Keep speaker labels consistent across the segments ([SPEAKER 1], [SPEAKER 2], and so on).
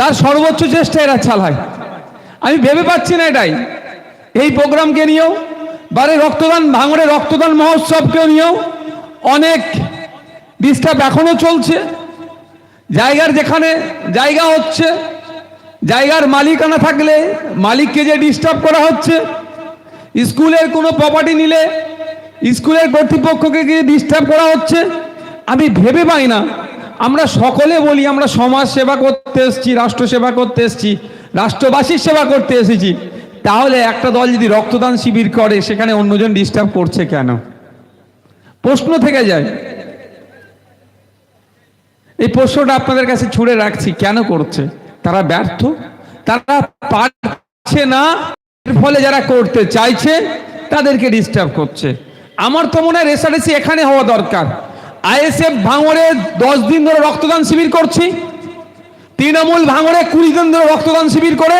[SPEAKER 1] তার সর্বোচ্চ চেষ্টা এরা চালায় আমি ভেবে পাচ্ছি না এটাই। এই প্রোগ্রামকে নিয়েও, বারে রক্তদান, ভাঙড়ে রক্তদান মহোৎসবকেও নিয়েও অনেক ডিস্টার্ব এখনও চলছে। জায়গার যেখানে জায়গা হচ্ছে, জায়গার মালিকানা থাকলে মালিককে যে ডিস্টার্ব করা হচ্ছে, স্কুলের কোনো প্রপার্টি নিলে স্কুলের কর্তৃপক্ষকে গিয়ে ডিস্টার্ব করা হচ্ছে, আমি ভেবে পাই না। আমরা সকলে বলি, আমরা সমাজ সেবা করতে এসেছি, রাষ্ট্র সেবা করতে এসেছি, রাষ্ট্রবাসীর সেবা করতে এসেছি। তাহলে একটা দল যদি রক্তদান শিবির করে, সেখানে অন্যজন ডিস্টার্ব করছে কেন? প্রশ্ন থেকে যায়। এই প্রশ্নটা আপনাদের কাছে ছুড়ে রাখছি, কেন করছে? তারা ব্যর্থ? তারা পারছে না, এর ফলে যারা করতে চাইছে, তাদেরকে ডিস্টার্ব করছে। আমার তো মনে হয় রেসারেসি এখানে হওয়া দরকার। আইএসএফ ভাঙড়ে দশ দিন ধরে রক্তদান শিবির করছি। তৃণমূল ভাঙড়ে কুড়ি দিন ধরে রক্তদান শিবির করে।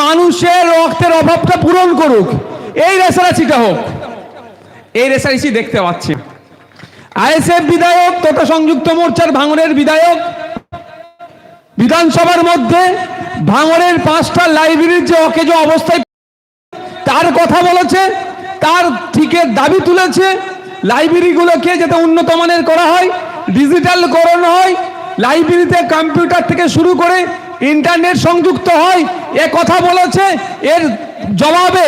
[SPEAKER 1] মানুষের রক্তের অভাবটা পূরণ করুক। এই রেসারেসিটা হোক। এই রেসারেসি দেখতে পাচ্ছি। আইএসএফ বিধায়ক তথা সংযুক্ত মোর্চার ভাঙড়ের বিধায়ক। বিধানসভার মধ্যে ভাঙড়ের পাঁচটা লাইব্রেরির যে অকেজ অবস্থায় তার কথা বলেছে, তার ঠিকের দাবি তুলেছে। লাইব্রেরিগুলোকে যাতে উন্নত মানের করা হয় ডিজিটাল করানো হয়, লাইব্রেরিতে কম্পিউটার থেকে শুরু করে ইন্টারনেট সংযুক্ত হয়, এ কথা বলেছে, এর জবাবে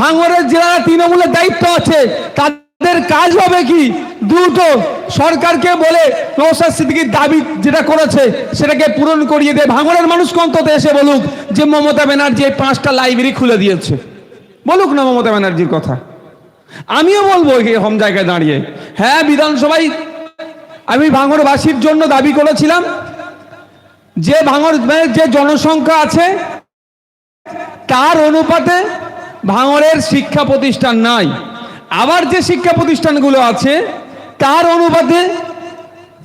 [SPEAKER 1] ভাঙড়ের যারা তৃণমূলের দায়িত্ব আছে। তাদের কাজ হবে কি? দ্রুত সরকারকে বলে নৌসাদ সিদ্দিকির দাবি যেটা করেছে, সেটাকে পূরণ করিয়ে দেয়। ভাঙড়ের মানুষ অন্তত এসে বলুক যে মমতা ব্যানার্জি এই পাঁচটা লাইব্রেরি খুলে দিয়েছে। বলুক না মমতা ব্যানার্জির কথা। আমিও বলব এই হম জায়গায় দাঁড়িয়ে। হ্যাঁ বিধানসভায় আমি ভাঙড়বাসীর জন্য দাবি করেছিলাম যে ভাঙড় যে জনসংখ্যা আছে, তার অনুপাতে ভাঙড়ের শিক্ষা প্রতিষ্ঠান নাই। আবার যে শিক্ষা প্রতিষ্ঠানগুলো আছে, তার অনুপাতে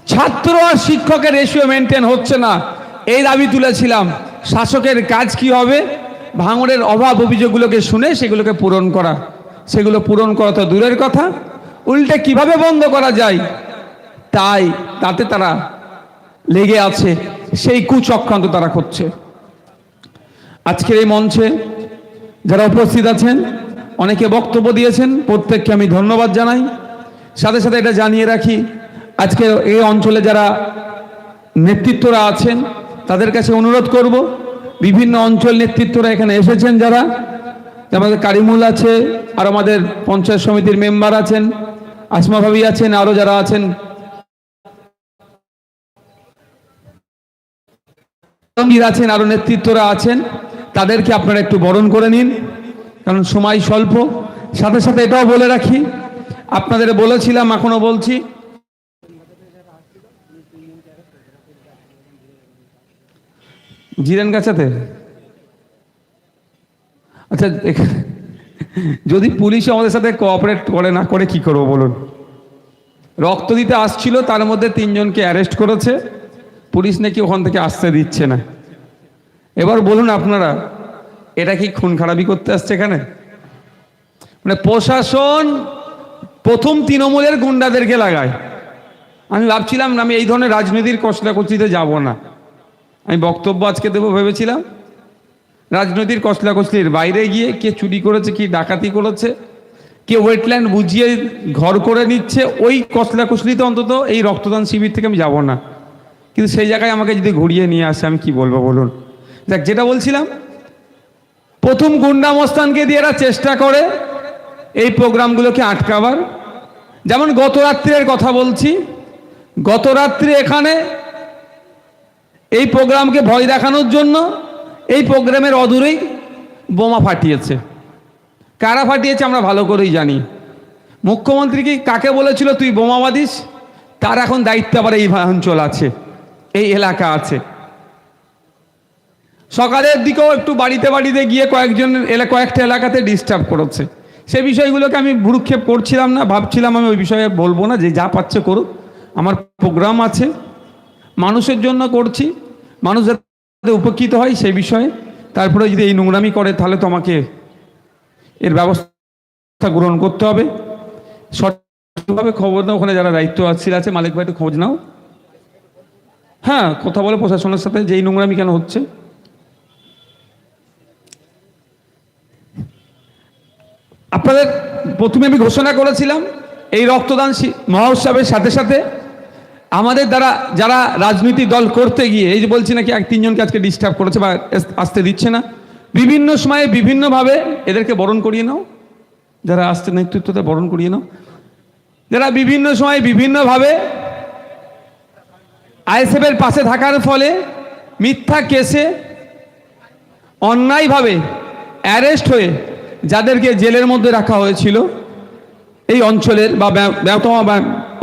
[SPEAKER 1] ছাত্র আর শিক্ষকের রেশিও মেনটেন হচ্ছে না। এই দাবি তুলেছিলাম। শাসকের কাজ কি হবে? ভাঙড়ের অভাব অভিযোগগুলোকে শুনে সেগুলোকে পূরণ করা। সেগুলো পূরণ করা তো দূরের কথা। উল্টে কীভাবে বন্ধ করা যায়? তাই তাতে তারা লেগে আছে, সেই কুচক্রান্ত তারা করছে। আজকের এই মঞ্চে যারা উপস্থিত আছেন, অনেকে বক্তব্য দিয়েছেন, প্রত্যেককে আমি ধন্যবাদ জানাই। সাথে সাথে এটা জানিয়ে রাখি, আজকে এই অঞ্চলে যারা নেতৃত্বরা আছেন, তাদের কাছে অনুরোধ করব, বিভিন্ন অঞ্চল নেতৃত্বরা এখানে এসেছেন যারা আমাদের কারিমুল আছে, আর আমাদের পঞ্চায়েত সমিতির মেম্বার আছেন, আসমা ভাবি আছেন, আরও যারা আছেন। আছেন, আরও নেতৃত্বরা আছেন, তাদেরকে আপনারা একটু বরণ করে নিন, কারণ সময় স্বল্প। সাথে সাথে এটাও বলে রাখি, আপনাদের বলেছিলাম, এখনও বলছি। জিরেন গাছাতে? আচ্ছা যদি পুলিশ আমাদের সাথে কোঅপারেট করে, না করে কি করব বলুন? রক্ত দিতে আসছিল, তার মধ্যে তিনজনকে অ্যারেস্ট করেছে। পুলিশ নাকি ওখান থেকে আসতে দিচ্ছে না। এবার বলুন আপনারা, এটা কি খুন খারাপি করতে আসছে এখানে? মানে প্রশাসন প্রথম তৃণমূলের গুন্ডাদেরকে লাগায়। আমি ভাবছিলাম আমি এই ধরনের রাজনীতির কচলাকচলিতে যাব না। আমি বক্তব্য আজকে দেবো, ভেবেছিলাম। রাজনৈতিক কচলাকচলির বাইরে গিয়ে কে চুরি করেছে, কি ডাকাতি করেছে, কে ওয়েটল্যান্ড বুঝিয়ে ঘর করে নিচ্ছে, ওই কচলাকচলিতে অন্তত এই রক্তদান শিবির থেকে আমি যাব না। কিন্তু সেই জায়গায় আমাকে যদি ঘুরিয়ে নিয়ে আসে, আমি কি বলব বলুন? দেখ, যেটা বলছিলাম, প্রথম গুন্ডামস্তানকে দিয়ে এরা চেষ্টা করে এই প্রোগ্রামগুলোকে আটকাবার। যেমন গত রাত্রের কথা বলছি, গত রাত্রে এখানে এই প্রোগ্রামকে ভয় দেখানোর জন্য এই প্রোগ্রামের অদূরেই বোমা ফাটিয়েছে। কারা ফাটিয়েছে আমরা ভালো করেই জানি। মুখ্যমন্ত্রী কি কাকে বলেছিল, তুই বোমা বাঁধিস? তার এখন দায়িত্ব আবার এই অঞ্চল আছে, এই এলাকা আছে। সকালের দিকেও একটু বাড়িতে বাড়িতে গিয়ে কয়েকজন এলা, কয়েকটা এলাকাতে ডিস্টার্ব করেছে। সে বিষয়গুলোকে আমি ভুরুক্ষেপ করছিলাম না, ভাবছিলাম আমি ওই বিষয়ে বলব না, যে যা পাচ্ছে করুক। আমার প্রোগ্রাম আছে। মানুষের জন্য করছি। মানুষ যাতে উপকৃত হয় সেই বিষয়ে। তারপরে যদি এই নোংরামি করে, তাহলে তো আমাকে এর ব্যবস্থা গ্রহণ করতে হবে। সঠিকভাবে খবর নাও, ওখানে যারা দায়িত্ব আছে আছে, মালিক ভাই, একটু খোঁজ নাও। হ্যাঁ কথা বলে প্রশাসনের সাথে, যে এই নোংরামি কেন হচ্ছে? আপনাদের প্রথমে আমি ঘোষণা করেছিলাম, এই রক্তদান মহোৎসবের সাথে সাথে আমাদের দ্বারা যারা রাজনীতি দল করতে গিয়ে, এই যে বলছি নাকি এক তিনজনকে আজকে ডিস্টার্ব করেছে বা আসতে দিচ্ছে না, বিভিন্ন সময়ে বিভিন্নভাবে এদেরকে বরণ করিয়ে নাও। যারা আসতে নেতৃত্বতে বরণ করিয়ে নাও। যারা বিভিন্ন সময় বিভিন্নভাবে আইএসএফের পাশে থাকার ফলে মিথ্যা কেসে অন্যায়ভাবে অ্যারেস্ট হয়ে যাদেরকে জেলের মধ্যে রাখা হয়েছিল, এই অঞ্চলের বা ব্যবতমা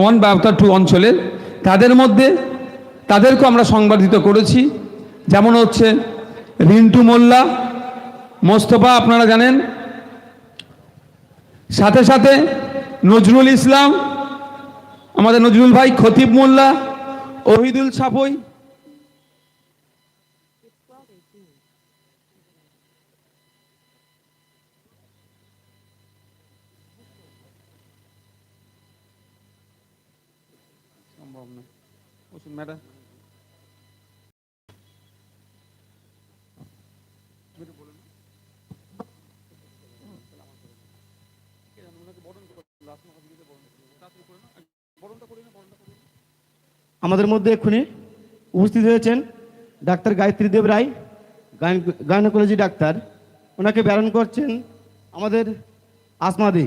[SPEAKER 1] ওয়ান ব্যবতা টু অঞ্চলের তাদের মধ্যে তাদেরকেও আমরা সংবর্ধিত করেছি। যেমন হচ্ছে রিন্টু মোল্লা, মোস্তফা আপনারা জানেন। সাথে সাথে নজরুল ইসলাম, আমাদের নজরুল ভাই খতিব মোল্লা, অহিদুল সাপই সম্ভব না বসুন, ম্যাডাম।
[SPEAKER 2] আমাদের মধ্যে এক্ষুনি উপস্থিত হয়েছেন doctor Gayatri Deb Roy gynaecology doctor. ওনাকে ব্যারণ করছেন আমাদের আসমাদি